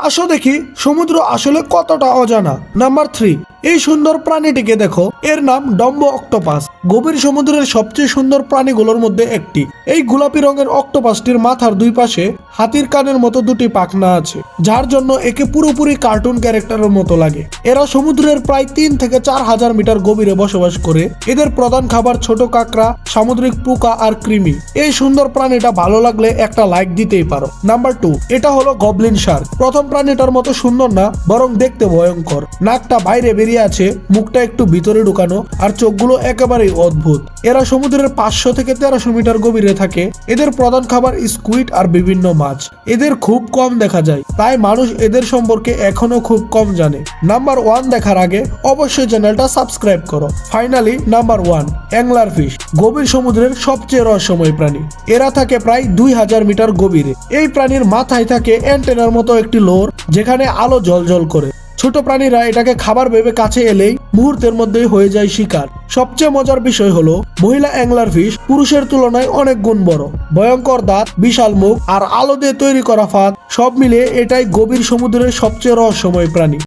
আসো দেখি সমুদ্র আসলে কতটা অজানা? নাম্বার থ্রি এই সুন্দর প্রাণীটিকে দেখো। এর নাম ডম্ব অক্টোপাস। গভীর সমুদ্রের সবচেয়ে সুন্দর প্রাণীগুলোর মধ্যে একটি। এই গোলাপি রঙের অক্টোপাসটির মাথার দুই পাশে হাতির কানের মতো দুটি পাখনা আছে, যার জন্য একে পুরোপুরি কার্টুন ক্যারেক্টারের মতো লাগে। এরা সমুদ্রের প্রায় তিন থেকে চার হাজার মিটার গভীরে বসবাস করে। এদের প্রধান খাবার ছোট কাঁকড়া, সামুদ্রিক পোকা আর কৃমি। এই সুন্দর প্রাণীটা ভালো লাগলে একটা লাইক দিতেই পারো। নাম্বার টু এটা হলো গবলিন শার্ক প্রথম প্রাণীটার মতো সুন্দর না, বরং দেখতে ভয়ঙ্কর। নাকটা বাইরে বেরিয়ে আছে, মুখটা একটু ভিতরে ঢুকানো আর চোখগুলো একেবারেই অদ্ভুত। এরা সমুদ্রের পাঁচশো থেকে তেরোশো মিটার গভীরে থাকে। এদের প্রধান খাবার স্কুইড আর বিভিন্ন মাছ। এদের খুব কম দেখা যায়। তাই মানুষ এদের সম্পর্কে এখনও খুব কম জানে। নাম্বার ওয়ান দেখার আগে অবশ্যই চ্যানেলটা সাবস্ক্রাইব করো। Finally number one, angler fish, গভীর সমুদ্রের সবচেয়ে রহস্যময় প্রাণী। এরা থাকে প্রায় দুই হাজার মিটার গভীরে। এই প্রাণীর মাথায় থাকে অ্যান্টেনার মতো একটি লোর, যেখানে আলো জলজল করে। ছোট প্রাণীরা এটাকে খাবার ভেবে কাছে এলেই মুহূর্তের মধ্যেই হয়ে যায় শিকার। সবচেয়ে মজার বিষয় হলো, মহিলা অ্যাংলার ফিশ পুরুষের তুলনায় অনেক গুণ বড়। ভয়ঙ্কর দাঁত, বিশাল মুখ আর আলো দিয়ে তৈরি করা ফাঁদ, সব মিলিয়ে এটাই গভীর সমুদ্রের সবচেয়ে রহস্যময় প্রাণী।